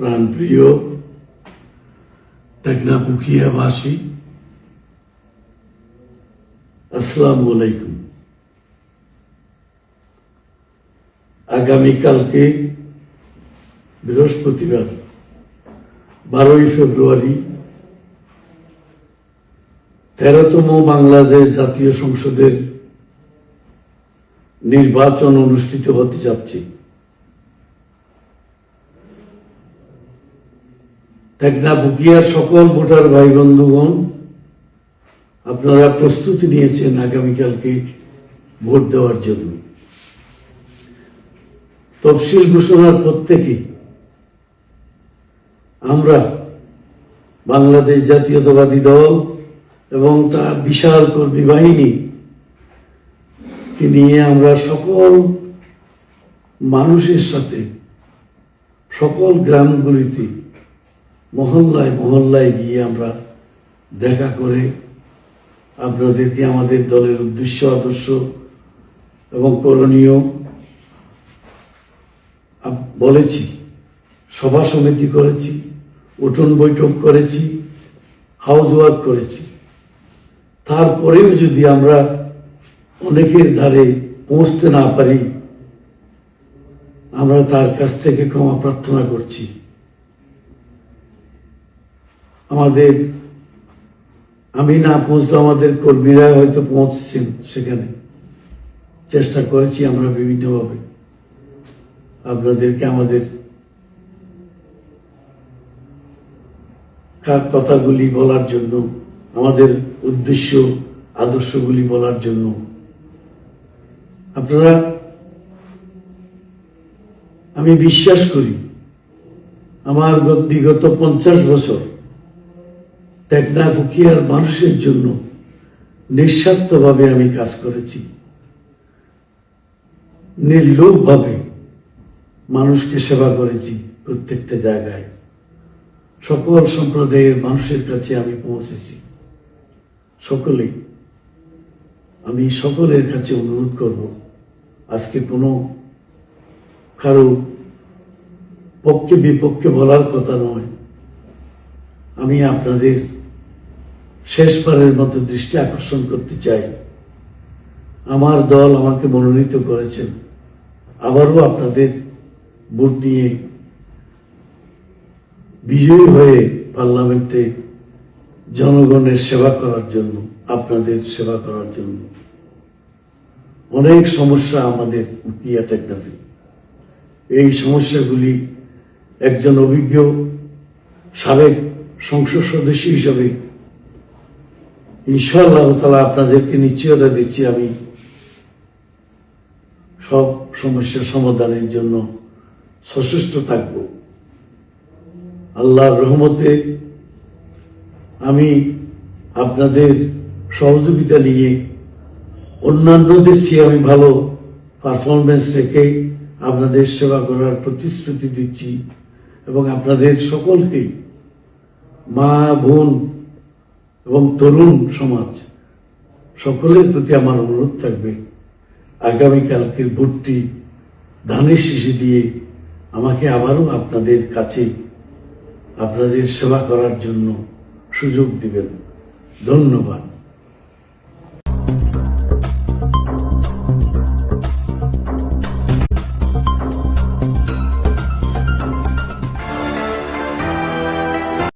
প্রাণপ্রিয় টেকনাপুকিয়াবাসী আসসালামু আলাইকুম। আগামীকালকে বৃহস্পতিবার, বারোই ফেব্রুয়ারি, তেরোতম বাংলাদেশ জাতীয় সংসদের নির্বাচন অনুষ্ঠিত হতে যাচ্ছে। টেকনা বুকিয়ার সকল ভোটার ভাই বন্ধুগণ, আপনারা প্রস্তুতি নিয়েছেন আগামীকালকে ভোট দেওয়ার জন্য। তফসিল ঘোষণার প্রত্যেকে আমরা বাংলাদেশ জাতীয়তাবাদী দল এবং তার বিশাল কর্মী বাহিনী কে নিয়ে আমরা সকল মানুষের সাথে, সকল গ্রামগুলিতে মহল্লায় মহল্লায় গিয়ে আমরা দেখা করে আপনাদেরকে আমাদের দলের উদ্দেশ্য, আদর্শ এবং করণীয় বলেছি, সভা সমিতি করেছি, উঠোন বৈঠক করেছি হাউস ওয়ার্ক করেছি। তারপরেও যদি আমরা অনেকের ধারে পৌঁছতে না পারি, আমরা তার কাছ থেকে ক্ষমা প্রার্থনা করছি। আমাদের, আমি না পৌঁছলেও আমাদের কর্মীরা হয়তো পৌঁছেছেন সেখানে। চেষ্টা করেছি আমরা বিভিন্নভাবে। আপনাদেরকে আমাদের কা- কথাগুলি বলার জন্য, আমাদের উদ্দেশ্য, আদর্শগুলি বলার জন্য। আপনারা, আমি বিশ্বাস করি, আমার বিগত পঞ্চাশ বছর টেকনা ফুকিয়ার মানুষের জন্য নিঃস্বার্থভাবে আমি কাজ করেছি। নির্লোভভাবে মানুষকে সেবা করেছি প্রত্যেকটা জায়গায়। সকল সম্প্রদায়ের মানুষের কাছে আমি পৌঁছেছি। সকলেই আমি সকলের কাছে অনুরোধ করব, আজকে কোনো কারও পক্ষে বিপক্ষে বলার কথা নয়। আমি আপনাদের শেষবারের মতো দৃষ্টি আকর্ষণ করতে চাই। আমার দল আমাকে মনোনীত করেছেন। আবারও আপনাদের ভোট নিয়ে বিজয়ী হয়ে পার্লামেন্টে জনগণের সেবা করার জন্য, আপনাদের সেবা করার জন্য। অনেক সমস্যা আমাদের উকিয়া টেকনাফি। এই সমস্যাগুলি একজন অভিজ্ঞ সাবেক সংসদ সদস্য হিসাবে ইনশাআল্লাহ তালা আপনাদেরকে নিশ্চয়তা দিচ্ছি আমি সব সমস্যার সমাধানের জন্য সচেষ্ট থাকব। আল্লাহর রহমতে আমি আপনাদের সহযোগিতা নিয়ে অন্যান্যদের চেয়ে আমি ভালো পারফরমেন্স রেখে আপনাদের সেবা করার প্রতিশ্রুতি দিচ্ছি এবং আপনাদের সকলকে মা, বোন এবং তরুণ সমাজ, সকলের প্রতি আমার অনুরোধ থাকবে, আগামীকালকের ভোটটি ধানের শিশি দিয়ে আমাকে আবারও আপনাদের কাছে আপনাদের সেবা করার জন্য সুযোগ দিবেন। ধন্যবাদ।